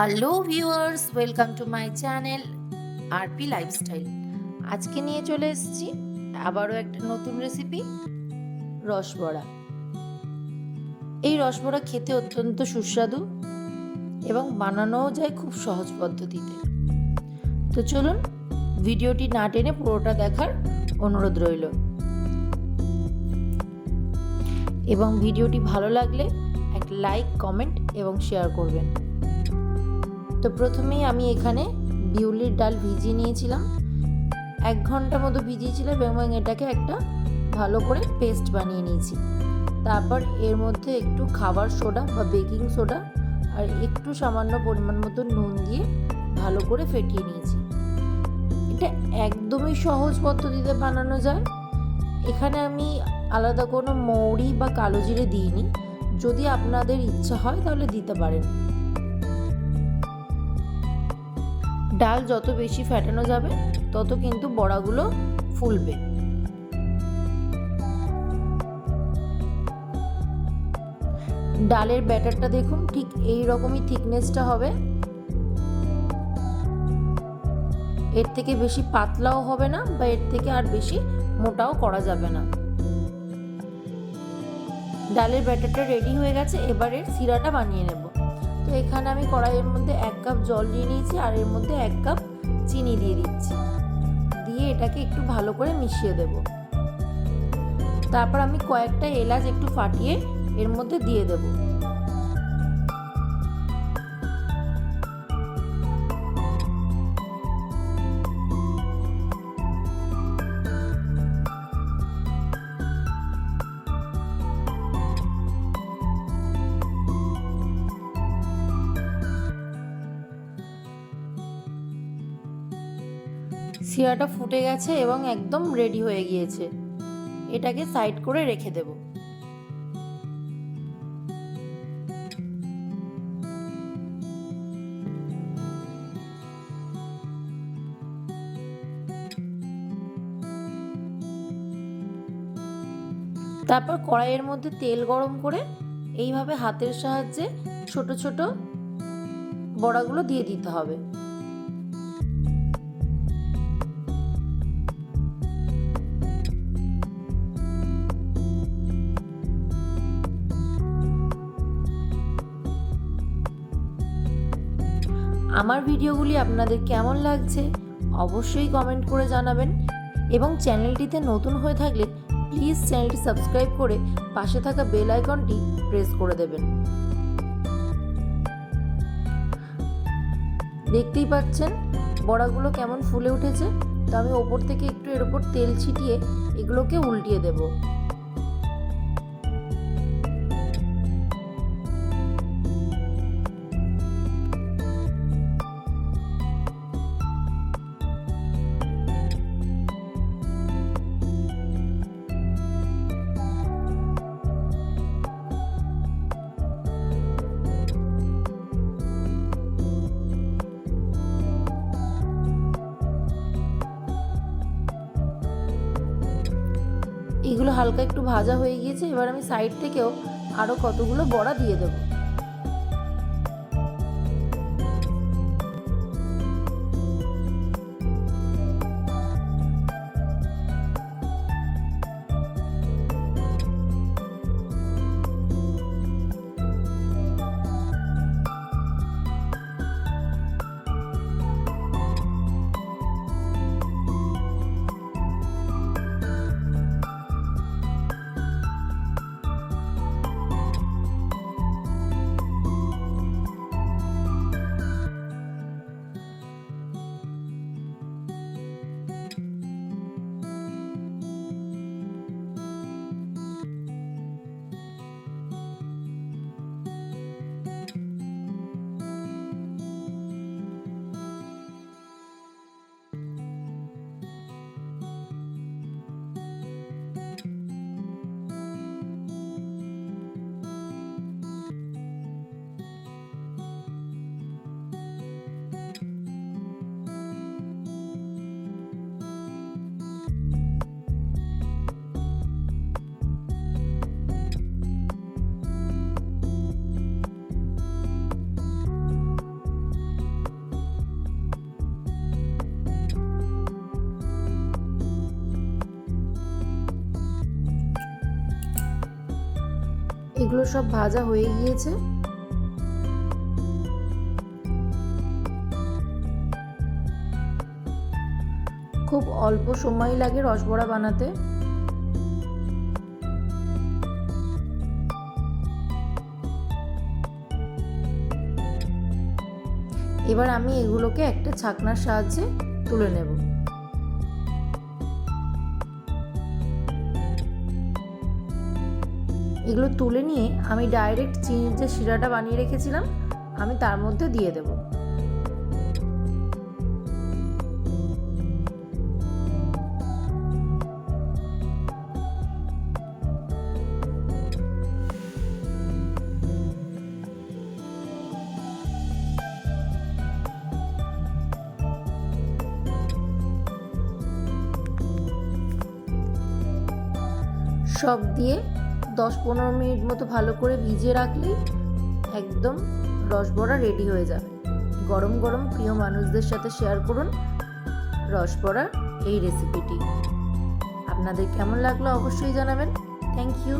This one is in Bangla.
Hello viewers welcome to my channel RP lifestyle আজকে নিয়ে চলে এসেছি আবারও একটা নতুন রেসিপি রসবড়া। এই রসবড়া খেতে অত্যন্ত সুস্বাদু এবং বানানোও যায় খুব সহজ পদ্ধতিতে। তো চলুন, ভিডিওটি না টেনে পুরোটা দেখার অনুরোধ রইল। এবং ভিডিওটি ভালো লাগলে একটা লাইক কমেন্ট এবং শেয়ার করবেন। তো প্রথমেই আমি এখানে বিউলির ডাল ভিজিয়ে নিয়েছিলাম। এক ঘণ্টা মতো ভিজিয়েছিলাম এবং এটাকে একটা ভালো করে পেস্ট বানিয়ে নিয়েছি। তারপর এর মধ্যে একটু খাবার সোডা বা বেকিং সোডা আর একটু সামান্য পরিমাণ মতো নুন দিয়ে ভালো করে ফেটিয়ে নিয়েছি। এটা একদমই সহজ পদ্ধতিতে বানানো যায়। এখানে আমি আলাদা কোনো মৌরি বা কালো জিরে দিইনি। যদি আপনাদের ইচ্ছা হয় তাহলে দিতে পারেন। ডাল যত বেশি ফ্যাটানো যাবে, তত কিন্তু বড়াগুলো ফুলবে। ডালের ব্যাটারটা দেখুন, ঠিক এই রকমই থিকনেসটা হবে। এর থেকে বেশি পাতলাও হবে না বা এর থেকে আর বেশি মোটাও করা যাবে না। ডালের ব্যাটারটা রেডি হয়ে গেছে, এবার এর সিরাটা বানিয়ে নেব। তো এখানে আমি কড়াইয়ের মধ্যে এক কাপ জল দিয়ে নিয়েছি আর এর মধ্যে এক কাপ চিনি দিয়ে দিচ্ছি। দিয়ে এটাকে একটু ভালো করে মিশিয়ে দেব। তারপর আমি কয়েকটা এলাচ একটু ফাটিয়ে এর মধ্যে দিয়ে দেব। সিরাটা ফুটে গেছে এবং একদম রেডি হয়ে গিয়েছে। এটাকে সাইড করে রেখে দেব। তারপর কড়াইয়ের মধ্যে তেল গরম করে এইভাবে হাতের সাহায্যে ছোট ছোট বড়াগুলো দিয়ে দিতে হবে। আমার ভিডিওগুলি আপনাদের কেমন লাগছে অবশ্যই কমেন্ট করে জানাবেন এবং চ্যানেলটিতে নতুন হয়ে থাকলে প্লিজ চ্যানেলটি সাবস্ক্রাইব করে পাশে থাকা বেল আইকনটি প্রেস করে দেবেন। দেখতেই পাচ্ছেন বড়াগুলো কেমন ফুলে উঠেছে। তো আমি ওপর থেকে একটু এর ওপর তেল ছিটিয়ে এগুলোকে উল্টিয়ে দেবো। এগুলো হালকা একটু ভাজা হয়ে গিয়েছে, এবার আমি সাইড থেকেও আরও কতগুলো বড়া দিয়ে দেবো। এগুলো সব ভাজা হয়ে গিয়েছে। খুব অল্প সময় লাগে রসবড়া বানাতে। এবার আমি এগুলোকে একটা ছাকনার সাহায্যে তুলে নেব। এগুলো তুলে নিয়ে আমি ডাইরেক্ট চিনির যে শিরাটা বানিয়ে রেখেছিলাম, আমি তার মধ্যে দিয়ে দেব। সব দিয়ে দশ পনেরো মিনিট মতো ভালো করে ভিজিয়ে রাখলেই একদম রসবড়া রেডি হয়ে যাবে। গরম গরম প্রিয় মানুষদের সাথে শেয়ার করুন রসবড়ার এই রেসিপিটি আপনাদের কেমন লাগল অবশ্যই জানাবেন। Thank you